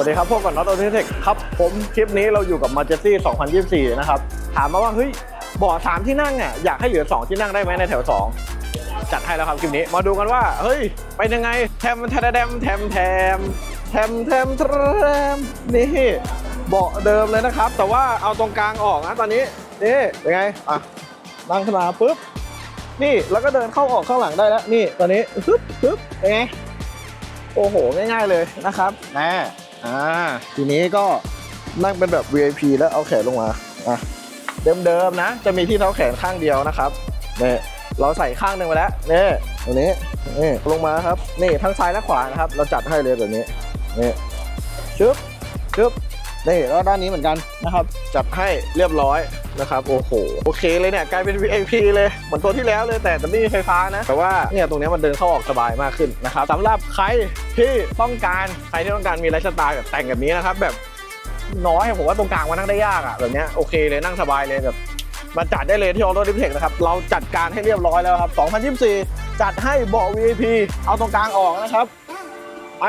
วัสดีครับพวกกับน็อตโอเทคครับ ผมคลิปนี้เราอยู่กับ m a j e s t y 2024 นะครับ ถามมาว่า เฮ้ยเบาะสามที่นั่งอะอยากให้เหลือ 2 ที่นั่งได้ไหมในแถว 2 จัดให้แล้วครับคลิปนี้มาดูกันว่า เฮ้ยเป็นยังไงแทมแทมแทมแทมแทมแทมแทมแทมนี่เบาะเดิมเลยนะครับ แต่ว่าเอาตรงกลางออกนะตอนนี้นี่เป็นไงอะนั่งขึ้นมาปุ๊บนี่แล้วก็เดินเข้าออกข้างหลังได้แล้วนี่ตอนนี้ปึ๊บปึ๊บเป็นไงโอ้โหง่ายๆเลยนะครับแน่ อ่าทีนี้ก็นั่งเป็นแบบ VIP แล้วเอาแขนลงมาอะเดิมๆนะ จะมีที่เท้าแขนข้างเดียวนะครับเนี่ยเราใส่ข้างหนึ่งไปแล้วนี่ตรงนี้นี่ลงมาครับนี่ทั้งซ้ายและขวานะครับ เราจัดให้เลยแบบนี้นี่ชึบชึบ นี่แล้วด้านนี้เหมือนกันนะครับ จัดให้เรียบร้อยนะครับ โอ้โห โอเคเลยเนี่ย กลายเป็น VIP เลย เหมือนตัวที่แล้วเลยแต่แต่ไม่มีไฟฟ้านะ แต่ว่าเนี่ยตรงนี้มันเดินเข้าออกสบายมากขึ้นนะครับสำหรับใครที่ต้องการใครที่ต้องการมีไลฟ์สไตล์แบบแต่งแบบนี้นะครับแบบน้อยผมว่าตรงกลางมันนั่งได้ยากอะแบบเนี้ยโอเคเลยนั่งสบายเลยแบบมาจัดได้เลยที่ออโต้ดิฟเทคนะครับ เราจัดการให้เรียบร้อยแล้วครับ 2024 จัดให้เบาะ VIP เอาตรงกลางออกนะครับ ไป